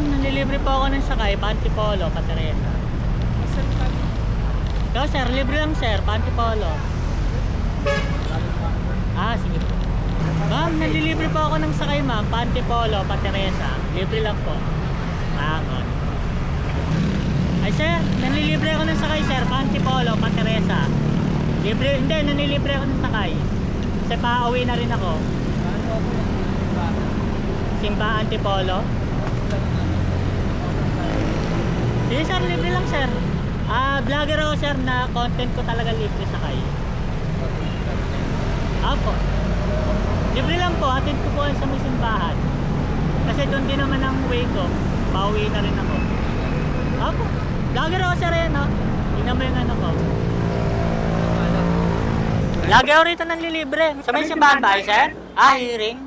Ma'am, nanilibre po ako ng sakay, Pantipolo, Pateresa. Ikaw sir, libre lang sir, Pantipolo. Ah, sige po. Ma'am, nalilibre po ako ng sakay ma'am, Pantipolo, Pateresa. Libre lang po. Mangon. Ay sir, nanlilibre ako ng sakay sir, Pantipolo, Pateresa. Libre, hindi, nanlilibre ako ng sakay. Kasi pauwi na rin ako. Simba Antipolo. Sige sir, libre lang sir. Ah, vlogger ako sir na content ko talaga libre sakay. Apo. Libre lang po, atid ko po sa may simbahan. Kasi doon din naman ang way ko. Pauwi na rin ako. Apo. Vlogger ako sir eh, no? Tingnan mo yung ano ko. Lagi ako rito ng lilibre. Sa may simbahan ba, sir? Ah, hearing?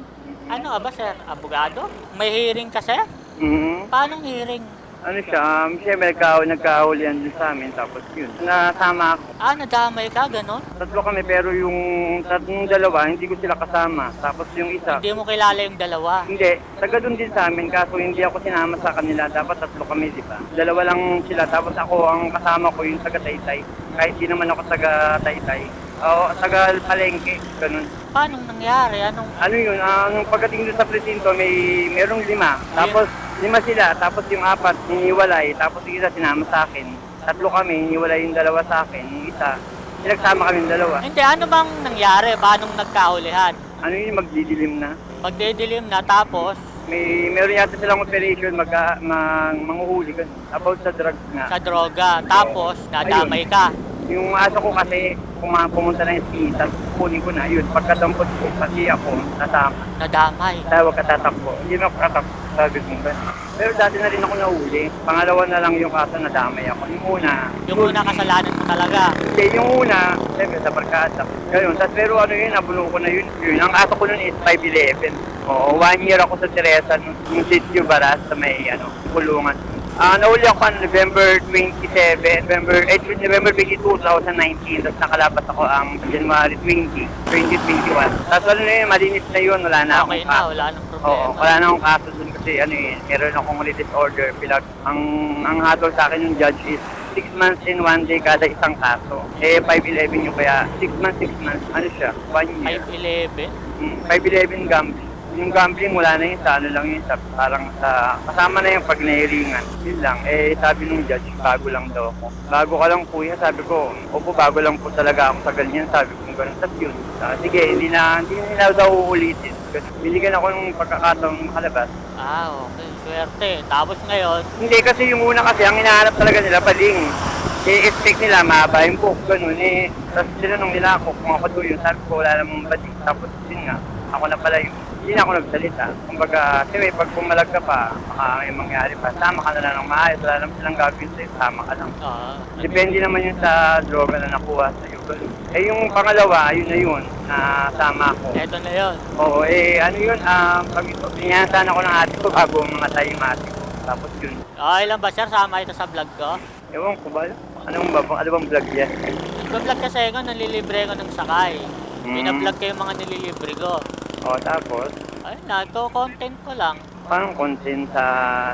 Ano ba, sir? Abogado? May hearing ka, sir? Mm Paano hearing? Ano siya, um, siyempre nagkahuli, nagkahulihan din sa amin, tapos yun. Nasama ako. Ah, nadamay ka, ganon? Tatlo kami, pero yung tatlong dalawa, hindi ko sila kasama. Tapos yung isa, Hindi mo kilala yung dalawa. hindi, taga doon din sa amin, kaso hindi ako sinama sa kanila. Dapat tatlo kami, di ba? Dalawa lang sila, tapos ako ang kasama ko yung taga Taytay. Kahit di naman ako taga Taytay. Oo, taga Palengke, ganun. Paano nangyari? Anong... Ano yun, ah, nung pagdating doon sa presinto, may merong lima. Tapos lima sila, tapos yung apat hiniwalay, tapos yung isa sinama sa akin. Tatlo kami, hiniwalay yung dalawa sa akin. Yung isa, pinagsama kami yung dalawa. Hindi, ano bang nangyari? Paano nagkahulihan? Ano yun, magdidilim na. Pagdidilim na, tapos May meron yata silang operation mag, mag manguhuli ganun. About sa drugs nga. sa droga, tapos nadamay ka. Yung aso ko kasi puma- pumunta na yung ski, kunin ko na yun. Pagkatampot ko, pati ako, nasama. Nadamay. Tawag ka tatakbo. Hindi na ako tatakbo. Sabi ko ba? Pero dati na rin ako nahuli. Pangalawa na lang yung kaso na damay ako. Yung una. Yung una kasalanan mo talaga. Hindi, yung una, siyempre sa barkada. Ganun. Tapos pero ano yun, nabuno ko na yun. yun. Ang aso ko nun is 5'11". Oo, one year ako sa Teresa, nung sitio Baras sa may ano, kulungan. Ah, nahuli ako ano, November 27, November, eh, November 22, 2019. Tapos nakalabas ako ang January 20, 2021. Tapos ano na yun, malinis na yun, wala na Okay akong na, kaso. wala nang problema. Oo, wala na akong kaso dun kasi ano eh, meron akong release order. Pilag, ang, ang hatol sa akin yung judge is 6 months in 1 day kada isang kaso. Eh, 5'11 yung kaya 6 months, 6 months. Ano siya? 1 year. 5'11". Mm, 5'11 gambling. Yung gambling, wala na yun sa ano lang yun. Sa, parang sa, kasama na yung pag nairingan. Yun lang. Eh, sabi nung judge, bago lang daw ako. Bago ka lang kuya, sabi ko, opo, bago lang po talaga ako sa ganyan. Sabi ko, ganun. Tapos yun. Ah, sige, hindi na, hindi na nila daw uulitin. Ganun. Binigyan ako ng pagkakataong makalabas. Ah, okay. Swerte. Tapos ngayon, Hindi kasi yung una kasi, ang hinahanap talaga nila, paling. I-expect nila, mahaba yung book, ganun eh. Tapos tinanong nila ako kung ako doon yun, sabi ko wala namang bading. Tapos yun nga, ako na pala yung, hindi na ako nagsalita. Kumbaga, kasi pag pumalag ka pa, baka may mangyari pa, sama ka na lang ng maayos, wala naman silang gagawin sa'yo, sama ka lang. ah, Depende naman yun sa droga na nakuha sa'yo. Eh yung pangalawa, yun na yun, na sama ko. eto na yon. Oo, eh ano yun, um, pag pinyasan ako ng ate ko bago mamatay yung ate ko. Tapos yun, Okay lang ba, sir? Sama ito sa vlog ko. ewan ko ba, anong ba, ano bang vlog yan? Nag-vlog kasi ako, nalilibre ko ng sakay. Mm. Binablog ko yung mga nililibre ko. O tapos, Ayun na, ito content ko lang. parang content sa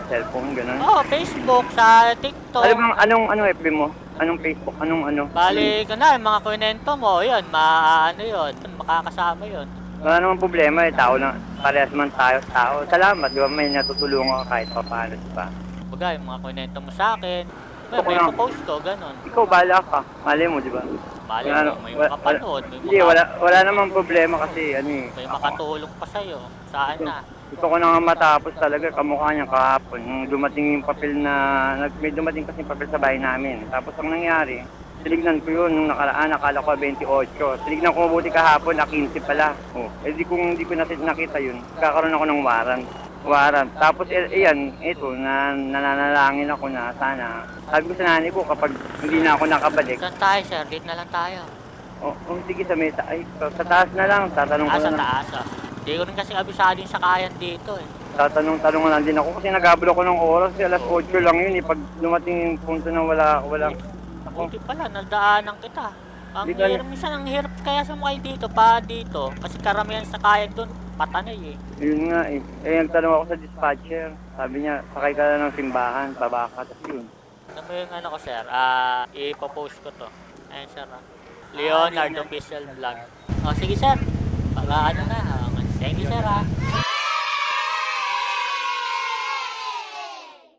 cellphone, gano'n. Oh, Facebook, sa TikTok. Ano bang, anong, anong FB mo? Anong Facebook? Anong ano? Bali ko na, yung mga kwento mo, yun, maano yun, makakasama yun. Wala namang problema eh, tao lang, parehas man tayo tao. Salamat, di ba, may natutulungan ka kahit pa paano, di ba? Baga, yung mga kwento mo sa akin, may, Ako may lang. post ko, ganun. Ikaw, bala ka. Mali mo, di ba? Bali Wala- mo, may wala- makapanood, may, Hindi, wala, wala namang problema kasi, ano eh. may makatulong pa sa'yo. Saan na? Gusto ko na nga matapos talaga kamukha niya kahapon. Nung dumating yung papel na, nag, may dumating kasi papel sa bahay namin. Tapos ang nangyari, tinignan ko yun nung nakaraan, nakala ko 28. Tinignan ko mabuti kahapon, na 15 pala. Oh, eh di kung hindi ko nakita, nakita yun, kakaroon ako ng warrant. Warrant. Tapos eh, ayan, ito, na, nananalangin ako na sana. Sabi ko sa nanay ko, kapag hindi na ako nakabalik, Saan tayo, sir? Dito na lang tayo. oh, oh sige sa mesa, ay, sa, sa taas na lang, tatanong ko Ah, sa na lang. taas, ah. Hindi ko rin kasi abisado yung sakayan dito, eh. Tatanong-tanong lang din ako kasi nagablo ko ng oras kasi alas 8 lang yun eh. Pag dumating yung punto na wala, walang... Buti pala, nagdaanan kita. Ang Di ka- hirap, minsan ang hirap kaya sumakay dito, pa dito. Kasi karamihan sa kaya doon, patanay eh. Yun nga eh. Eh, nagtanong ako sa dispatcher. Sabi niya, sakay ka na ng simbahan, baba ka. Tapos yun. Ano mo yung ano ko, sir? Ah, ipopost ko to. Ayun, sir. ah. Leonardo Official Vlog. O, sige, sir. Pag ano na. ah, Thank you, sir, ah.